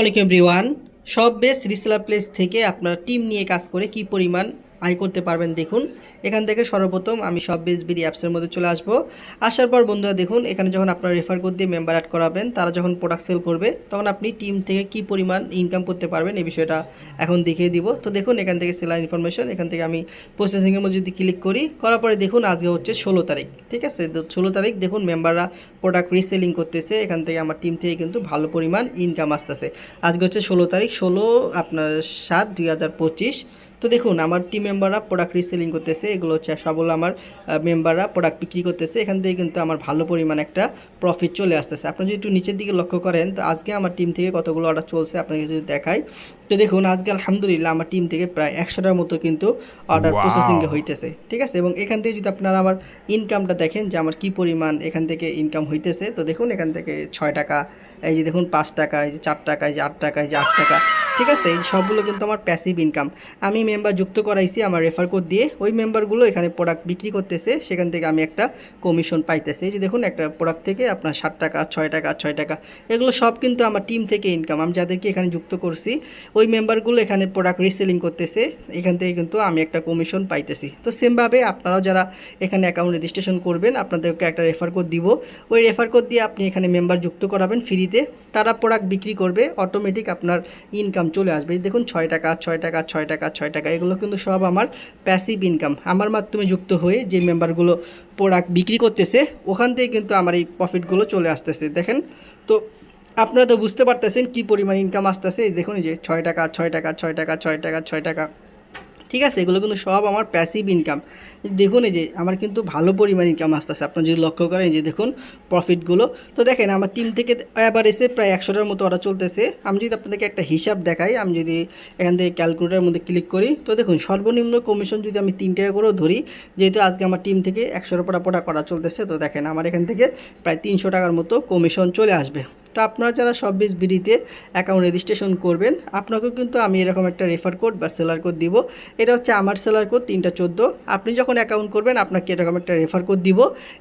আলাইকুম এভরিওয়ান। সব base reseller place থেকে আপনার টিম নিয়ে কাজ করে কি পরিমাণ আয় করতে পারবেন, দেখুন। এখান থেকে সর্বপ্রথম আমি সব বেস বিডি অ্যাপসের মধ্যে চলে আসব। আসার পর বন্ধুরা দেখুন, এখানে যখন আপনার রেফার কোড দিয়ে মেম্বার অ্যাড করাবেন, তারা যখন প্রোডাক্ট সেল করবে, তখন আপনি টিম থেকে কি পরিমাণ ইনকাম করতে পারবেন এই বিষয়টা এখন দেখিয়ে দিব। তো দেখুন, এখান থেকে সেলার ইনফরমেশন এখান থেকে আমি প্রসেসিংয়ের মধ্যে যদি ক্লিক করি, করার পরে দেখুন, আজকে হচ্ছে ষোলো তারিখ, ঠিক আছে? ষোলো তারিখ দেখুন মেম্বাররা প্রোডাক্ট রিসেলিং করতেছে, এখান থেকে আমার টিম থেকে কিন্তু ভালো পরিমাণ ইনকাম আসতেছে। আজকে হচ্ছে ষোলো তারিখ, ষোলো আপনার সাত দুই হাজার তো দেখুন আমার টিম মেম্বাররা প্রোডাক্ট রিসেলিং করতেছে। এগুলো হচ্ছে সবগুলো আমার মেম্বাররা প্রোডাক্ট বিক্রি করতেছে। এখান থেকে কিন্তু আমার ভালো পরিমাণ একটা প্রফিট চলে আসতেছে। আপনি যদি একটু নিচের দিকে লক্ষ্য করেন তো আজকে আমার টিম থেকে কতগুলো অর্ডার চলছে আপনাকে যদি দেখাই। তো দেখুন আজকে আলহামদুলিল্লাহ আমার টিম থেকে প্রায় একশোটার মতো কিন্তু অর্ডার! প্রসেসিংয়ে হইতেছে। ঠিক আছে? এবং এখান থেকে যদি আপনারা আমার ইনকামটা দেখেন যে আমার কি পরিমাণ এখান থেকে ইনকাম হইতেছে তো দেখুন এখান থেকে ছয় টাকা এই যে দেখুন পাঁচ টাকা এই যে চার টাকা এই যে আট টাকা এই যে আট টাকা ঠিক আছে? এই সবগুলো কিন্তু আমার প্যাসিভ ইনকাম আমি মেম্বার যুক্ত করাইছি আমার রেফার কোড দিয়ে। ওই মেম্বারগুলো এখানে প্রোডাক্ট বিক্রি করতেছে, সেখান থেকে আমি একটা কমিশন পাইতেছি। এই যে দেখুন, একটা প্রোডাক্ট থেকে আপনার ষাট টাকা, ছয় টাকা ছয় টাকা, এগুলো সব কিন্তু আমার টিম থেকে ইনকাম আমি যাদেরকে এখানে যুক্ত করছি, ওই মেম্বারগুলো এখানে প্রোডাক্ট রিসেলিং করতেছে। এখান থেকে কিন্তু আমি একটা কমিশন পাইতেছি। তো সেমভাবে আপনারাও যারা এখানে অ্যাকাউন্ট রেজিস্ট্রেশন করবেন, আপনাদেরকে একটা রেফার কোড দিব। ওই রেফার কোড দিয়ে আপনি এখানে মেম্বার যুক্ত করাবেন ফ্রিতে তারা প্রোডাক্ট বিক্রি করবে অটোমেটিক আপনার ইনকাম চলে আসবে। দেখুন, ছয় টাকা ছয় টাকা ছয় টাকা ছয় টাকা, এগুলো কিন্তু সব আমার প্যাসিভ ইনকাম আমার মাধ্যমে যুক্ত হয়ে যে মেম্বারগুলো প্রোডাক্ট বিক্রি করতেছে, ওখান থেকে কিন্তু আমার এই প্রফিটগুলো চলে আসতেছে। দেখেন, তো আপনারা তো বুঝতে পারতেছেন কী পরিমাণ ইনকাম আসতেছে। দেখুন যে ছয় টাকা ছয় টাকা ছয় টাকা ছয় টাকা ছয় টাকা। ঠিক আছে? এগুলো কিন্তু সব আমার প্যাসিভ ইনকাম দেখুন এই যে, আমার কিন্তু ভালো পরিমাণ ইনকাম আসতেছে। আপনারা যদি লক্ষ্য করেন যে, দেখুন প্রফিটগুলো তো দেখেন, আমার টিম থেকে এবার এসে প্রায় একশোটার মতো অর্ডার চলতেছে। আমি যদি আপনাদেরকে একটা হিসাব দেখাই, আমি যদি এখান থেকে ক্যালকুলেটারের মধ্যে ক্লিক করি, তো দেখুন সর্বনিম্ন কমিশন যদি আমি তিন টাকা করেও ধরি, যেহেতু আজকে আমার টিম থেকে একশোর পড়া পড়া করা চলতেছে, তো দেখেন আমার এখান থেকে প্রায় তিনশো টাকার মতো কমিশন চলে আসবে। তো আপনারা যারা সব বিশ বিডিতে অ্যাকাউন্ট রেজিস্ট্রেশন করবেন, আপনাকেও কিন্তু আমি এরকম একটা রেফার কোড বা সেলার কোড দিব। এটা হচ্ছে আমার সেলার কোড তিনটা চোদ্দ। আপনি যখন অ্যাকাউন্ট করবেন, আপনাকে এরকম একটা রেফার কোড দিব।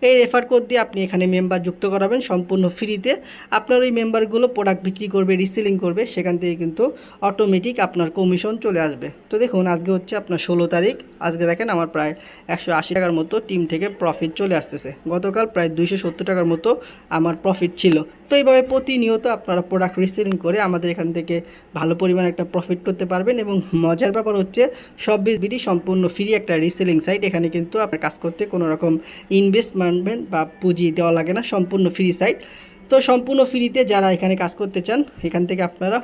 এই রেফার কোড দিয়ে আপনি এখানে মেম্বার যুক্ত করাবেন সম্পূর্ণ ফ্রিতে আপনার ওই মেম্বারগুলো প্রোডাক্ট বিক্রি করবে রিসেলিং করবে, সেখান থেকে কিন্তু অটোমেটিক আপনার কমিশন চলে আসবে। তো দেখুন, আজকে হচ্ছে আপনার ষোলো তারিখ। আজকে দেখেন আমার প্রায় একশো আশি টাকার মতো টিম থেকে প্রফিট চলে আসতেছে। গতকাল প্রায় দুইশো সত্তর টাকার মতো আমার প্রফিট ছিল। তো এইভাবে প্রতিনিয়ত আপনারা প্রোডাক্ট রিসেলিং করে আমাদের এখান থেকে ভালো পরিমাণ একটা প্রফিট করতে পারবেন এবং মজার ব্যাপার হচ্ছে সব বিডি সম্পূর্ণ ফ্রি একটা রিসেলিং সাইট এখানে কিন্তু আপনার কাজ করতে কোনো রকম ইনভেস্টমেন্ট বা পুঁজি দেওয়া লাগে না, সম্পূর্ণ ফ্রি সাইট তো সম্পূর্ণ ফ্রিতে যারা এখানে কাজ করতে চান, এখান থেকে আপনারা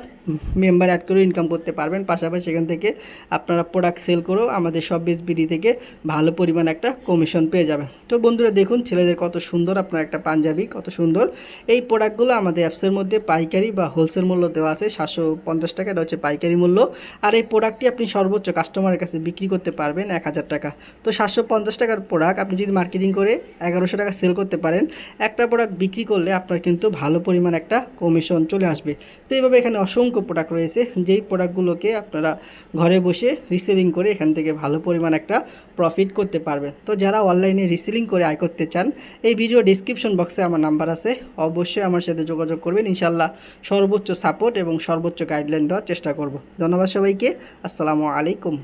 মেম্বার অ্যাড করেও ইনকাম করতে পারবেন। পাশাপাশি এখান থেকে আপনারা প্রোডাক্ট সেল করেও আমাদের সব বিডি থেকে ভালো পরিমাণ একটা কমিশন পেয়ে যাবেন। তো বন্ধুরা দেখুন, ছেলেদের কত সুন্দর আপনার একটা পাঞ্জাবি, কত সুন্দর। এই প্রোডাক্টগুলো আমাদের অ্যাপসের মধ্যে পাইকারি বা হোলসেল মূল্য দেওয়া আছে, সাতশো পঞ্চাশ টাকা, এটা হচ্ছে পাইকারি মূল্য। আর এই প্রোডাক্টটি আপনি সর্বোচ্চ কাস্টমারের কাছে বিক্রি করতে পারবেন এক হাজার টাকা। তো সাতশো পঞ্চাশ টাকার প্রোডাক্ট আপনি যদি মার্কেটিং করে এগারোশো টাকা সেল করতে পারেন, একটা প্রোডাক্ট বিক্রি করলে আপনার কিন্তু ভালো পরিমাণ একটা কমিশন চলে আসবে। তো এইভাবে এখানে অসংখ্য প্রোডাক্ট রয়েছে। যেই প্রোডাক্টগুলোকে আপনারা ঘরে বসে রিসেলিং করে এখান থেকে ভালো পরিমাণ একটা প্রফিট করতে পারবেন। তো যারা অনলাইনে রিসেলিং করে আয় করতে চান, এই ভিডিও ডিসক্রিপশন বক্সে আমার নাম্বার আছে। অবশ্যই আমার সাথে যোগাযোগ করবেন। ইনশাল্লাহ সর্বোচ্চ সাপোর্ট এবং সর্বোচ্চ গাইডলাইন দেওয়ার চেষ্টা করব। ধন্যবাদ সবাইকে। আসসালামু আলাইকুম।